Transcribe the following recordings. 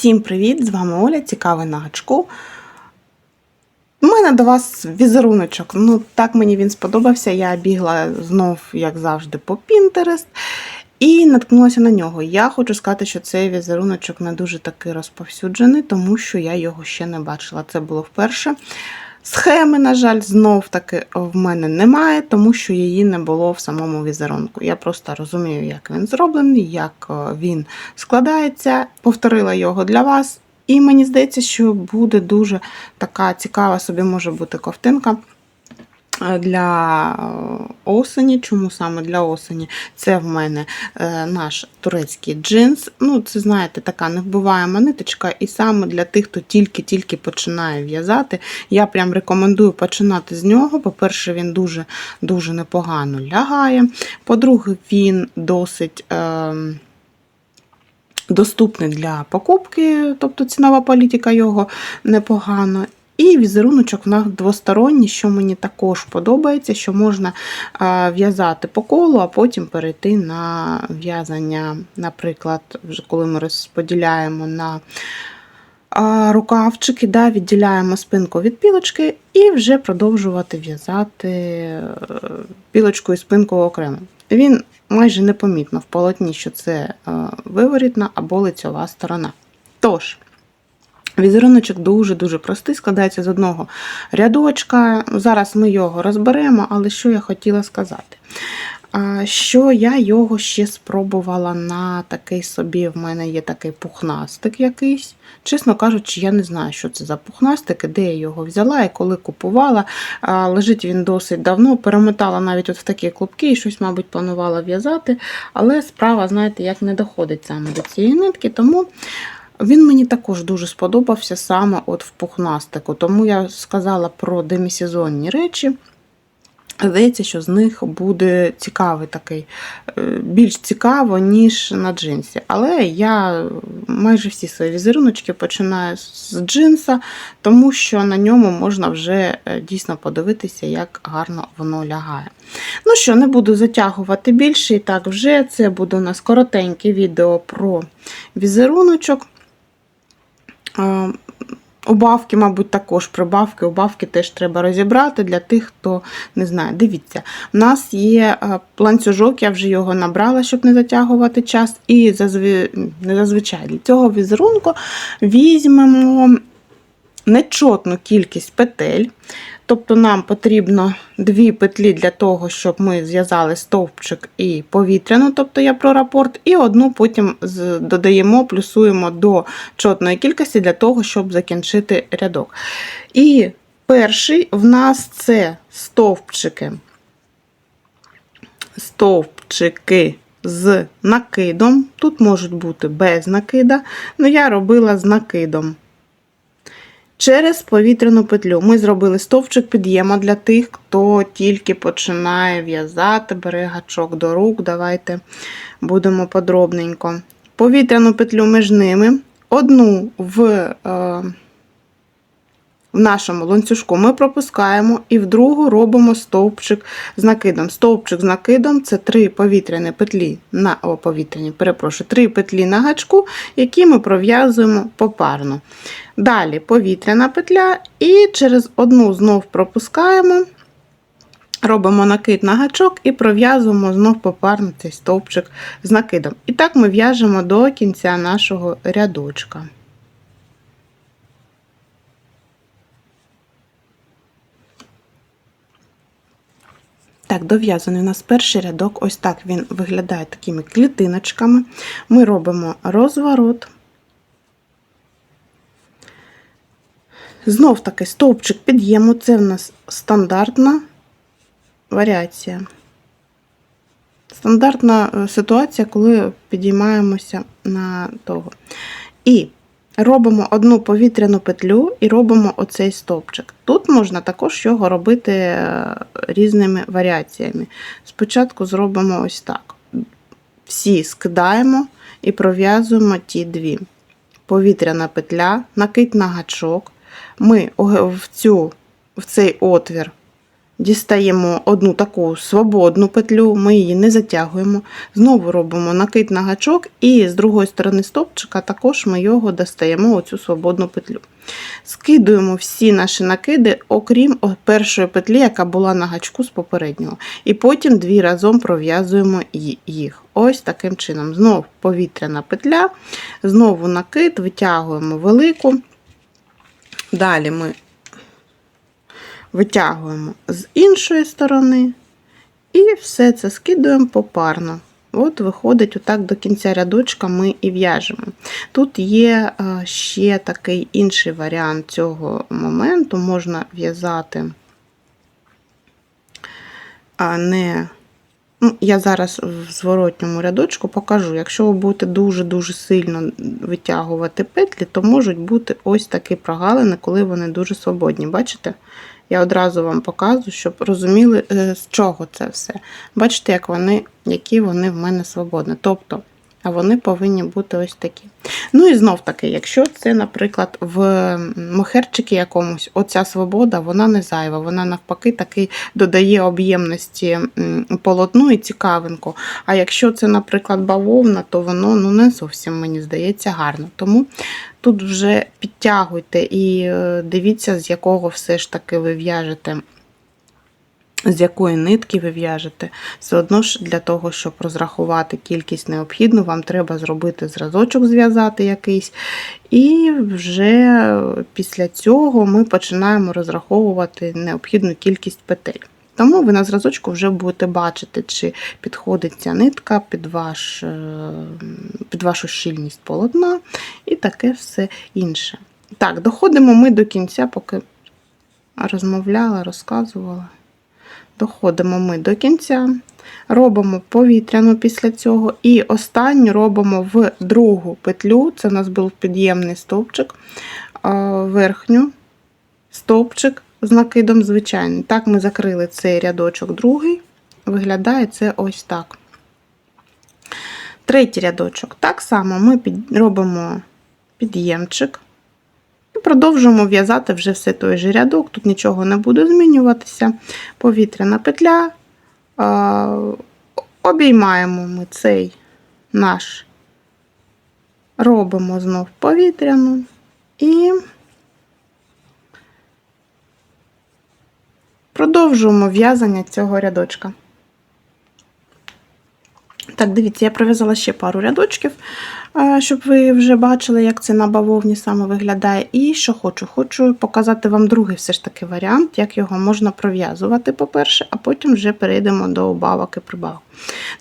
Всім привіт! З вами Оля, цікавий на гачку. У мене до вас візеруночок. Ну, так мені він сподобався. Я бігла знов, як завжди, по Pinterest і наткнулася на нього. Я хочу сказати, що цей візеруночок не дуже таки розповсюджений, тому що я його ще не бачила. Це було вперше. Схеми, на жаль, знов таки в мене немає, тому що її не було в самому візерунку. Я просто розумію, як він зроблений, як е, він складається. Повторила його для вас. І мені здається, що буде дуже така цікава собі може бути ковтинка е, для е, осені. Чому саме для осені? Це в мене е, наш турецький джинс. Ну, це, знаєте, така невбиваема ниточка, і саме для тих, хто тільки-тільки починає в'язати, я прям рекомендую починати з нього. По-перше, він дуже-дуже непогано лягає. По-друге, він досить. Е, Доступний для покупки, тобто цінова політика його непогана. І візеруночок в нас двосторонній, що мені також подобається, що можна в'язати по колу, а потім перейти на в'язання, наприклад, вже коли ми розподіляємо на рукавчики, да, відділяємо спинку від пілочки і вже продовжувати в'язати е, пілочку і спинку окремо. Він майже непомітно в полотні, що це е, виворітна або лицьова сторона. Тож, Візеруночок дуже-дуже простий, складається з одного рядочка. Зараз ми його розберемо, але що я хотіла сказати? Що я його ще спробувала на такий собі, в мене є такий пухнастик якийсь. Чесно кажучи, я не знаю, що це за пухнастик, де я його взяла і коли купувала. Лежить він досить давно, перемотала навіть от в такі клубки і щось, мабуть, планувала в'язати. Але справа, знаєте, як не доходить саме до цієї нитки, тому. Він мені також дуже сподобався саме от в пухнастику, тому я сказала про демісезонні речі. Здається, що з них буде цікавий такий, е, більш цікаво, ніж на джинсі. Але я майже всі свої візеруночки починаю з джинса, тому що на ньому можна вже е, дійсно подивитися, як гарно воно лягає. Ну що, не буду затягувати більше, і так, вже це буде у нас коротеньке відео про візеруночок. Убавки, мабуть, також прибавки, убавки теж треба розібрати для тих, хто не знає. Дивіться, у нас є ланцюжок, я вже його набрала, щоб не затягувати час. І зазвичай для цього візерунку візьмемо нечотну кількість петель. Тобто нам потрібно дві петлі для того, щоб ми зв'язали стовпчик і повітряну, тобто я про рапорт, і одну потім додаємо, плюсуємо до чотної кількості для того, щоб закінчити рядок. І перший в нас це стовпчики. Стовпчики з накидом. Тут можуть бути без накида, але я робила з накидом. Через повітряну петлю ми зробили стовпчик під'єма для тих, хто тільки починає в'язати, бере гачок до рук. Давайте будемо подробненько. Повітряну петлю між ними, одну в е, в нашому ланцюжку ми пропускаємо і в другу робимо стовпчик з накидом. Стовпчик з накидом це три повітряні петлі на о, повітряні, перепрошую, три петлі на гачку, які ми пров'язуємо попарно. Далі повітряна петля, і через одну знов пропускаємо. Робимо накид на гачок і пров'язуємо знов попарно цей стовпчик з накидом. І так ми в'яжемо до кінця нашого рядочка. Так, дов'язаний у нас перший рядок, ось так він виглядає такими клітиночками. Ми робимо розворот. Знов таки стовпчик під'єму, це в нас стандартна варіація. Стандартна е, ситуація, коли підіймаємося на того. І робимо одну повітряну петлю і робимо оцей стовпчик. Тут можна також його робити е, різними варіаціями. Спочатку зробимо ось так. Всі скидаємо і пров'язуємо ті дві. Повітряна петля, накид на гачок. Ми в, цю, в цей отвір Дістаємо одну таку свободну петлю, ми її не затягуємо. Знову робимо накид на гачок, і з другої сторони стопчика також ми його достаємо оцю свободну петлю. Скидуємо всі наші накиди, окрім першої петлі, яка була на гачку з попереднього. І потім дві разом пров'язуємо їх. Ось таким чином. Знову повітряна петля, знову накид, витягуємо велику. Далі ми витягуємо з іншої сторони і все це скидуємо попарно. От виходить, отак до кінця рядочка ми і в'яжемо. Тут є е, ще такий інший варіант цього моменту. Можна в'язати, не. Ну, я зараз в зворотньому рядочку покажу. Якщо ви будете дуже-дуже сильно витягувати петлі, то можуть бути ось такі прогалини, коли вони дуже свободні. Бачите? Я одразу вам показую, щоб розуміли, е, з чого це все. Бачите, як вони, які вони в мене свободні. Тобто, а вони повинні бути ось такі. Ну і знов таки, якщо це, наприклад, в мохерчики якомусь, оця свобода, вона не зайва, вона навпаки таки додає об'ємності полотну і цікавинку. А якщо це, наприклад, бавовна, то воно ну, не зовсім, мені здається, гарно. Тому тут вже підтягуйте і е, дивіться, з якого все ж таки ви в'яжете. З якої нитки ви в'яжете. Все одно ж для того, щоб розрахувати кількість необхідну, вам треба зробити зразочок, зв'язати якийсь. І вже після цього ми починаємо розраховувати необхідну кількість петель. Тому ви на зразочку вже будете бачити, чи підходить ця нитка під, ваш, е, під вашу щільність полотна і таке все інше. Так, доходимо ми до кінця, поки розмовляла, розказувала. Доходимо ми до кінця, робимо повітряну після цього, і останню робимо в другу петлю. Це у нас був під'ємний стовпчик, верхню стовпчик з накидом звичайний. Так, ми закрили цей рядочок другий. Виглядає це ось так. Третій рядочок. Так само ми робимо під'ємчик. Продовжуємо в'язати вже все той же рядок, тут нічого не буде змінюватися. Повітряна петля. Обіймаємо ми цей наш, робимо знов повітряну і продовжуємо в'язання цього рядочка. Так, дивіться, я пров'язала ще пару рядочків, щоб ви вже бачили, як це на бавовні саме виглядає. І що хочу? Хочу показати вам другий все ж таки варіант, як його можна пров'язувати, по-перше, а потім вже перейдемо до убавок і прибавок.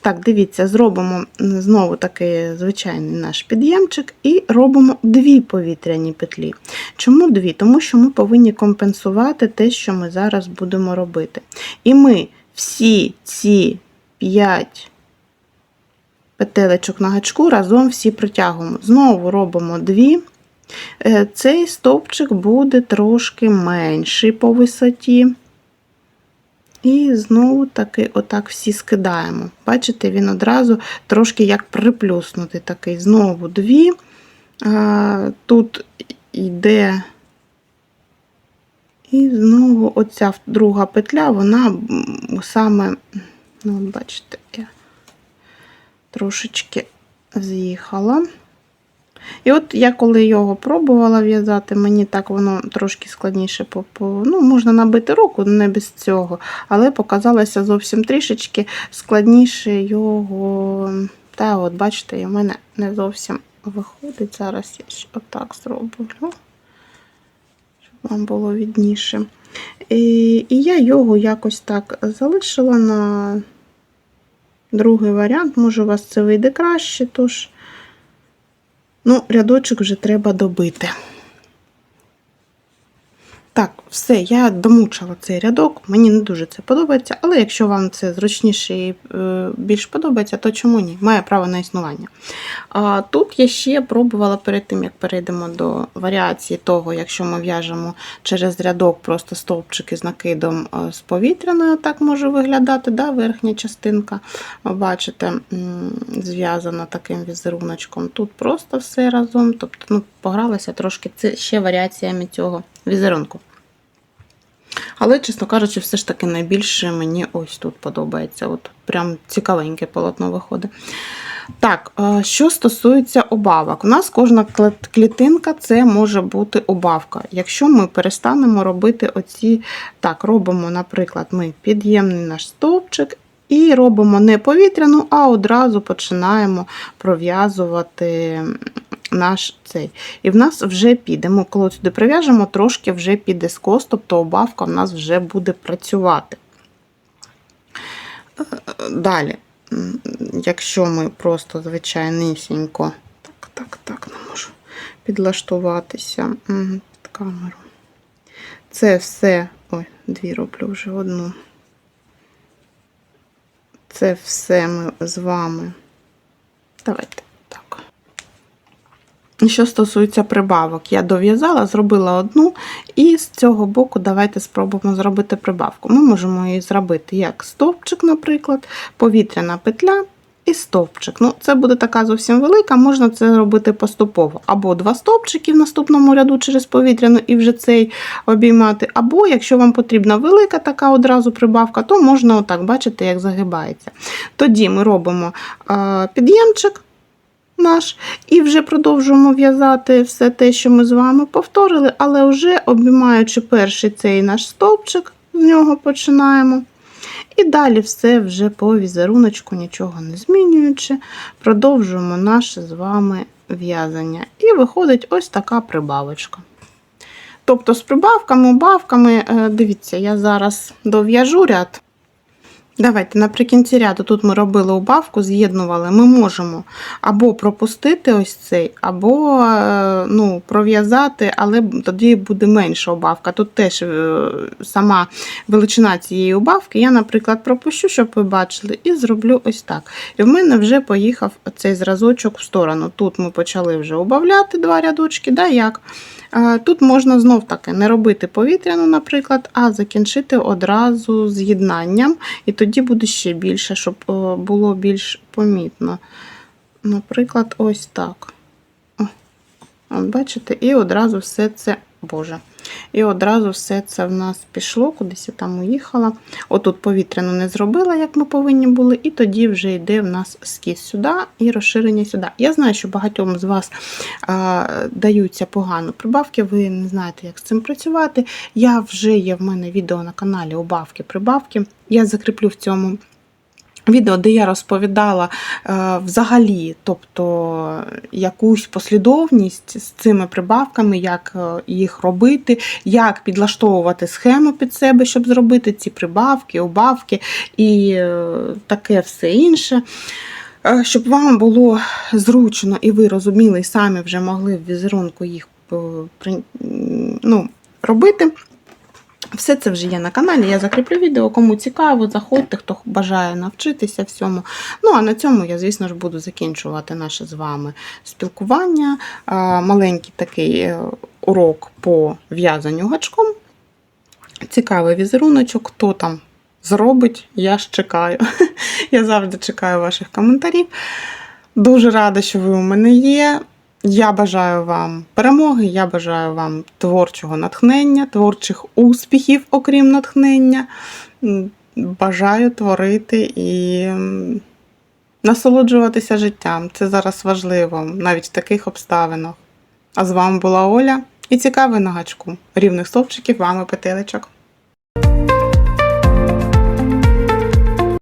Так, дивіться, зробимо знову таки звичайний наш під'ємчик і робимо дві повітряні петлі. Чому дві? Тому що ми повинні компенсувати те, що ми зараз будемо робити. І ми всі ці 5 петелечок на гачку разом всі протягуємо. Знову робимо дві. Е, Цей стовпчик буде трошки менший по висоті. І знову таки отак всі скидаємо. Бачите, він одразу трошки як приплюснутий такий. Знову дві. Тут йде. І знову оця друга петля, вона саме, ну, бачите, я трошечки з'їхала. І от я коли його пробувала в'язати, мені так воно трошки складніше ну, можна набити руку, не без цього, але показалося зовсім трішечки складніше його. Та от, бачите, і в мене не зовсім виходить. Зараз я ще отак зроблю, щоб вам було відніше. І, і я його якось так залишила на другий варіант. Може, у вас це вийде краще, тож. Ну, рядочок вже треба добити. Так, все, я домучила цей рядок, мені не дуже це подобається, але якщо вам це зручніше і е, більш подобається, то чому ні? Має право на існування. А тут я ще пробувала перед тим, як перейдемо до варіації того, якщо ми в'яжемо через рядок просто стовпчики з накидом е, з повітряною, так може виглядати, да, верхня частинка. Бачите, зв'язана таким візеруночком. Тут просто все разом, тобто ну, погралася трошки, це ще варіаціями цього візерунку. Але, чесно кажучи, все ж таки найбільше мені ось тут подобається. От прям цікавеньке полотно виходить. Так, е, що стосується обавок, у нас кожна клітинка це може бути обавка. Якщо ми перестанемо робити оці, так, робимо, наприклад, ми під'ємний наш стовпчик і робимо не повітряну, а одразу починаємо пров'язувати наш цей. І в нас вже піде. Ми коли сюди прив'яжемо, трошки вже піде скос, тобто обавка в нас вже буде працювати. Е, Далі, якщо ми просто звичайнісінько, так, так, так, не можу підлаштуватися під камеру. Це все, ой, дві роблю вже одну. Це все ми з вами. Давайте Що стосується прибавок, я дов'язала, зробила одну, і з цього боку давайте спробуємо зробити прибавку. Ми можемо її зробити як стовпчик, наприклад, повітряна петля і стовпчик. Ну, Це буде така зовсім велика, можна це робити поступово. Або два стовпчики в наступному ряду через повітряну і вже цей обіймати. Або, якщо вам потрібна велика така одразу прибавка, то можна отак бачити, як загибається. Тоді ми робимо е, під'ємчик наш і вже продовжуємо в'язати все те, що ми з вами повторили, але вже обіймаючи перший цей наш стовпчик, з нього починаємо. І далі все вже по візеруночку, нічого не змінюючи, продовжуємо наше з вами в'язання. І виходить ось така прибавочка. Тобто з прибавками, убавками, е, дивіться, я зараз дов'яжу ряд. Давайте наприкінці ряду тут ми робили убавку, з'єднували. Ми можемо або пропустити ось цей, або е, ну, пров'язати, але тоді буде менша убавка. Тут теж е, сама величина цієї убавки. Я, наприклад, пропущу, щоб ви бачили, і зроблю ось так. І в мене вже поїхав цей зразочок в сторону. Тут ми почали вже убавляти два рядочки. Да, як? Е, Тут можна знов таки не робити повітряну, наприклад, а закінчити одразу з'єднанням, і тоді буде ще більше, щоб е, було більш помітно. Наприклад, ось так. От бачите, і одразу все це, Боже, і одразу все це в нас пішло, кудись я там уїхала. Отут повітряну не зробила, як ми повинні були, і тоді вже йде в нас скіз сюди і розширення сюди. Я знаю, що багатьом з вас а, даються погано прибавки, ви не знаєте, як з цим працювати. Я вже є в мене відео на каналі Убавки-прибавки. Я закріплю в цьому. Відео, де я розповідала е, взагалі, тобто якусь послідовність з цими прибавками, як е, їх робити, як підлаштовувати схему під себе, щоб зробити ці прибавки, убавки і е, таке все інше. Щоб вам було зручно і ви розуміли, і самі вже могли в візерунку їх ну, робити. Все це вже є на каналі. Я закріплю відео. Кому цікаво, заходьте, хто бажає навчитися всьому. Ну а на цьому я, звісно ж, буду закінчувати наше з вами спілкування. Маленький такий е, урок по в'язанню гачком. Цікавий візеруночок, хто там зробить, я ж чекаю. Я завжди чекаю ваших коментарів. Дуже рада, що ви у мене є. Я бажаю вам перемоги, я бажаю вам творчого натхнення, творчих успіхів, окрім натхнення. Бажаю творити і насолоджуватися життям. Це зараз важливо, навіть в таких обставинах. А з вами була Оля і цікавий на гачку. Рівних стовпчиків, вами петелечок.